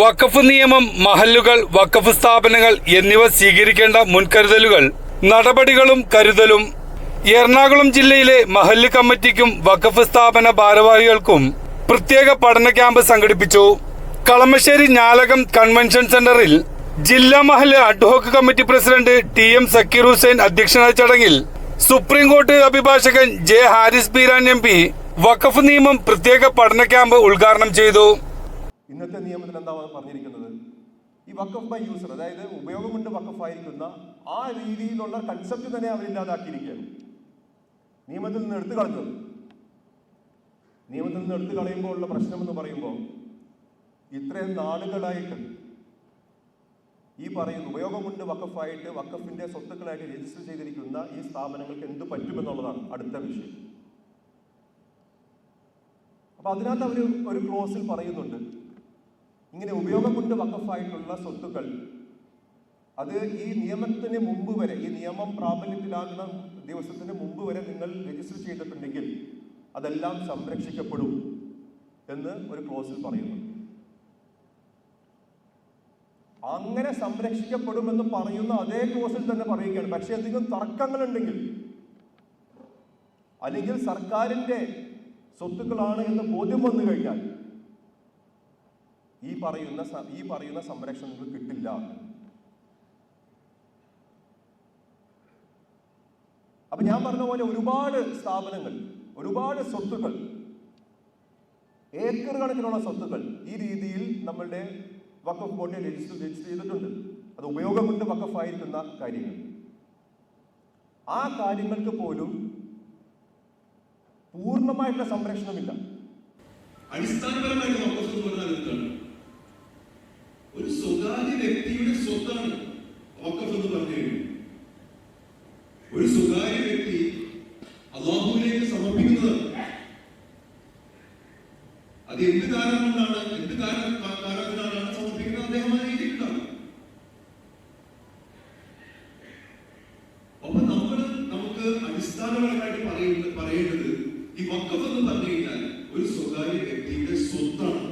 വഖഫ് നിയമം മഹല്ലുകൾ വഖഫ് സ്ഥാപനങ്ങൾ എന്നിവ സ്വീകരിക്കേണ്ട മുൻകരുതലുകൾ നടപടികളും കരുതലും. എറണാകുളം ജില്ലയിലെ മഹല്ല് കമ്മിറ്റിക്കും വഖഫ് സ്ഥാപന ഭാരവാഹികൾക്കും പ്രത്യേക പഠന ക്യാമ്പ് സംഘടിപ്പിച്ചു. കളമശ്ശേരി ഞാലകം കൺവെൻഷൻ സെന്ററിൽ ജില്ലാ മഹല്ല് adhoc committee president T M Zakir Hussain അധ്യക്ഷനായ ചടങ്ങിൽ സുപ്രീം കോടതി അഭിഭാഷകൻ J Haris Beeran M P Waqf നിയമം പ്രത്യേക പഠന ക്യാമ്പ് ഉദ്ഘാടനം ചെയ്തു. ഇന്നത്തെ നിയമത്തിൽ എന്താ പറഞ്ഞിരിക്കുന്നത്? ഈ വക്കഫ് ബൈ യൂസർ അതായത് ഉപയോഗം കൊണ്ട് വക്കഫായിരിക്കുന്ന ആ രീതിയിലുള്ള കൺസെപ്റ്റ് തന്നെ അവരില്ലാതാക്കിയിരിക്കുകയാണ് നിയമത്തിൽ നിന്ന് എടുത്തു കളഞ്ഞത് നിയമത്തിൽ നിന്ന് എടുത്തു കളയുമ്പോൾ ഉള്ള പ്രശ്നം എന്ന് പറയുമ്പോൾ ഇത്രയും നാളുകളായിട്ട് ഈ പറയുന്ന ഉപയോഗമുണ്ട് വക്കഫായിട്ട് വക്കഫിന്റെ സ്വത്തുക്കളായിട്ട് രജിസ്റ്റർ ചെയ്തിരിക്കുന്ന ഈ സ്ഥാപനങ്ങൾക്ക് എന്ത് പറ്റുമെന്നുള്ളതാണ് അടുത്ത വിഷയം. അപ്പൊ അതിനകത്ത് അവർ ഒരു ക്ലോസിൽ പറയുന്നുണ്ട്. ഇങ്ങനെ ഉപയോഗം കൊണ്ട് വക്കഫായിട്ടുള്ള സ്വത്തുക്കൾ അത് ഈ നിയമത്തിന് മുമ്പ് വരെ ഈ നിയമം പ്രാബല്യത്തിലാകുന്ന ദിവസത്തിന് മുമ്പ് വരെ നിങ്ങൾ രജിസ്റ്റർ ചെയ്തിട്ടുണ്ടെങ്കിൽ അതെല്ലാം സംരക്ഷിക്കപ്പെടും എന്ന് ഒരു ക്ലോസിൽ പറയുന്നു. അങ്ങനെ സംരക്ഷിക്കപ്പെടുമെന്ന് പറയുന്ന അതേ ക്ലോസിൽ തന്നെ പറയുകയാണ്. പക്ഷെ എന്തെങ്കിലും തർക്കങ്ങളുണ്ടെങ്കിൽ അല്ലെങ്കിൽ സർക്കാരിന്റെ സ്വത്തുക്കളാണ് എന്ന് ബോധ്യം വന്നു കഴിഞ്ഞാൽ ഈ പറയുന്ന ഈ പറയുന്ന സംരക്ഷണം നിങ്ങൾക്ക് കിട്ടില്ല. അപ്പൊ ഞാൻ പറഞ്ഞ പോലെ ഒരുപാട് സ്ഥാപനങ്ങൾ ഒരുപാട് സ്വത്തുക്കൾ ഏക്കർ കണക്കിനുള്ള സ്വത്തുക്കൾ ഈ രീതിയിൽ നമ്മളുടെ വക്കഫ് ബോർഡിൽ രജിസ്റ്റർ രജിസ്റ്റർ ചെയ്തിട്ടുണ്ട്. അത് ഉപയോഗം കൊണ്ട് വക്കഫായിരിക്കുന്ന കാര്യങ്ങൾ. ആ കാര്യങ്ങൾക്ക് പോലും പൂർണമായിട്ടുള്ള സംരക്ഷണമില്ല. അടിസ്ഥാനപരമായിട്ട് വക്കഫ് എന്ന് പറഞ്ഞാൽ സ്വകാര്യ വ്യക്തിയുടെ സ്വത്താണ് വഖഫ് എന്ന് പറഞ്ഞു കഴിഞ്ഞു. ഒരു സ്വകാര്യ വ്യക്തി അള്ളാഹുവിലേക്ക് സമർപ്പിക്കുന്നത് അത് എന്ത് കാരണം കൊണ്ടാണ് എന്ത് കാരണം കാരണത്തിനാണ് സമർപ്പിക്കുന്നത്? അദ്ദേഹം ആ രീതിയിലുണ്ടാവും. അപ്പൊ നമ്മൾ നമുക്ക് അടിസ്ഥാനപരമായിട്ട് പറയുന്നത് പറയേണ്ടത് ഈ വക്കഫ് എന്ന് പറഞ്ഞു കഴിഞ്ഞാൽ ഒരു സ്വകാര്യ വ്യക്തിയുടെ സ്വത്താണ്.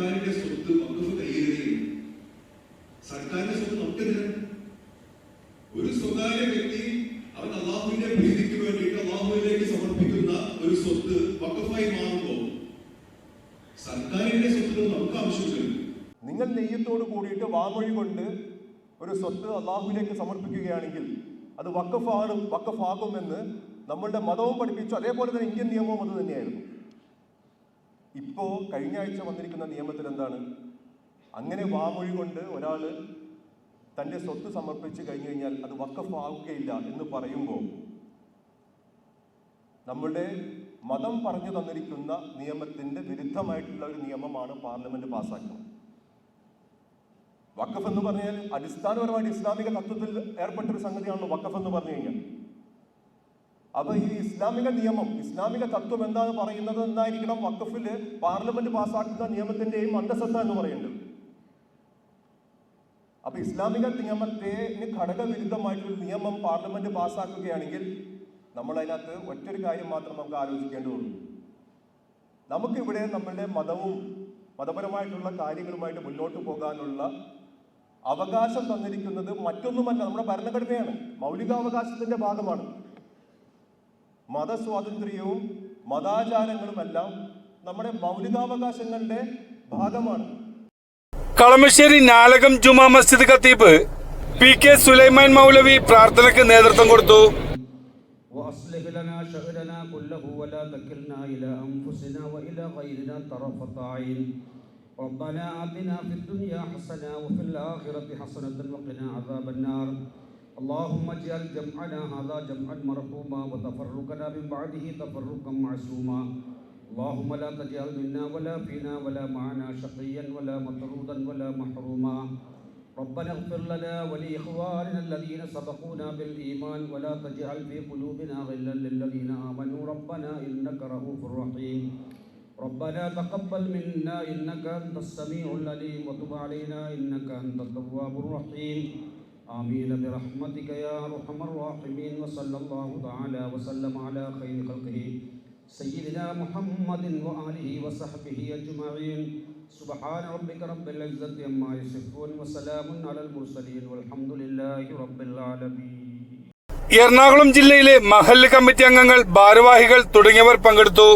സർക്കാരിന്റെ സ്വത്ത് വകുപ്പ് കൈയേറുകയും സർക്കാരിന്റെ സ്വത്ത് നമുക്കെതിരെ? ഒരു സ്വകാര്യ വ്യക്തി അവൻ അള്ളാഹുവിന്റെ പ്രീതിക്ക് വേണ്ടിയിട്ട് അള്ളാഹുവിലേക്ക് സമർപ്പിക്കുന്ന ഒരു സ്വത്ത് വക്കഫായി മാറുമ്പോൾ സർക്കാരിന്റെ സ്വത്ത് നമുക്ക് ആവശ്യമില്ല. നിങ്ങൾ നെയ്യത്തോട് കൂടിയിട്ട് വാമൊഴി കൊണ്ട് ഒരു സ്വത്ത് അള്ളാഹുവിലേക്ക് സമർപ്പിക്കുകയാണെങ്കിൽ അത് വക്കഫാണ് വക്കഫാകുമെന്ന് നമ്മളുടെ മതവും പഠിപ്പിച്ചു അതേപോലെ തന്നെ ഇന്ത്യൻ നിയമവും അത് തന്നെയായിരുന്നു. ഇപ്പോ കഴിഞ്ഞ ആഴ്ച വന്നിരിക്കുന്ന നിയമത്തിൽ എന്താണ്? അങ്ങനെ വാമൊഴി കൊണ്ട് ഒരാൾ തന്റെ സ്വത്ത് സമർപ്പിച്ച് കഴിഞ്ഞു കഴിഞ്ഞാൽ അത് വക്കഫാകുകയില്ല എന്ന് പറയുമ്പോൾ നമ്മുടെ മതം പറഞ്ഞു തന്നിരിക്കുന്ന നിയമത്തിന്റെ വിരുദ്ധമായിട്ടുള്ള ഒരു നിയമമാണ് പാർലമെന്റ് പാസ്സാക്കുന്നത്. വക്കഫ് എന്ന് പറഞ്ഞാൽ അടിസ്ഥാനപരമായിട്ട് ഇസ്ലാമിക തത്വത്തിൽ ഏർപ്പെട്ട ഒരു സംഗതിയാണല്ലോ വക്കഫ് എന്ന് പറഞ്ഞു കഴിഞ്ഞാൽ. അപ്പൊ ഈ ഇസ്ലാമിക നിയമം ഇസ്ലാമിക തത്വം എന്താണ് പറയുന്നത് എന്നായിരിക്കണം വക്കഫിൽ പാർലമെന്റ് പാസ്സാക്കുന്ന നിയമത്തിന്റെയും അന്തസത്ത എന്ന് പറയുന്നത്. അപ്പൊ ഇസ്ലാമിക നിയമത്തെ ഘടകവിരുദ്ധമായിട്ടൊരു നിയമം പാർലമെന്റ് പാസ്സാക്കുകയാണെങ്കിൽ നമ്മൾ അതിനകത്ത് ഒറ്റൊരു കാര്യം മാത്രം നമുക്ക് ആലോചിക്കേണ്ടതുള്ളൂ. നമുക്കിവിടെ നമ്മളുടെ മതവും മതപരമായിട്ടുള്ള കാര്യങ്ങളുമായിട്ട് മുന്നോട്ട് പോകാനുള്ള അവകാശം തന്നിരിക്കുന്നത് മറ്റൊന്നുമല്ല നമ്മുടെ ഭരണഘടനയാണ്. മൗലികാവകാശത്തിന്റെ ഭാഗമാണ്. മതസ്വാതന്ത്ര്യവും മതാചാരങ്ങളുമെല്ലാം നമ്മുടെ മൗലികാവകാശങ്ങളുടെ ഭാഗമാണ് കളമശ്ശേരി ഞാലകം ജുമാ മസ്ജിദ് ഖത്തീബ് പി കെ സുലൈമാൻ മൗലവി പ്രാർത്ഥനയ്ക്ക് നേതൃത്വം കൊടുത്തു وأصلح لنا شأننا كله ولا تكلنا إلى أنفسنا وإلى غيرنا طرفة عين ربنا آتنا في الدنيا حسنة وفي الآخرة حسنة وقنا عذاب النار اللهم اجعل جمعنا هذا جمعا مرحوما وتفرقنا من بعده تفرقا معصوما. اللهم لا تجعل منا ولا فينا ولا معنا شقيا ولا مطرودا ولا محروما. ربنا اغفر لنا ولإخواننا الذين سبقونا بالإيمان ولا تجعل في قلوبنا غلا للذين آمنوا. ربنا إنك رؤوف رحيم. ربنا تقبل منا إنك أنت السميع العليم. وتب علينا إنك أنت التواب الرحيم. آمين برحمتك يا أرحم الراحمين وصلى الله تعالى وسلم على خير خلقه سيدنا محمد وآله وصحبه أجمعين سبحان ربك رب العزة عما يصفون وسلام على المرسلين والحمد لله رب العالمين എറണാകുളം ജില്ലയിലെ മഹല്ല് കമ്മിറ്റി അംഗങ്ങൾ ഭാരവാഹികൾ തുടങ്ങിയവർ പങ്കെടുത്തു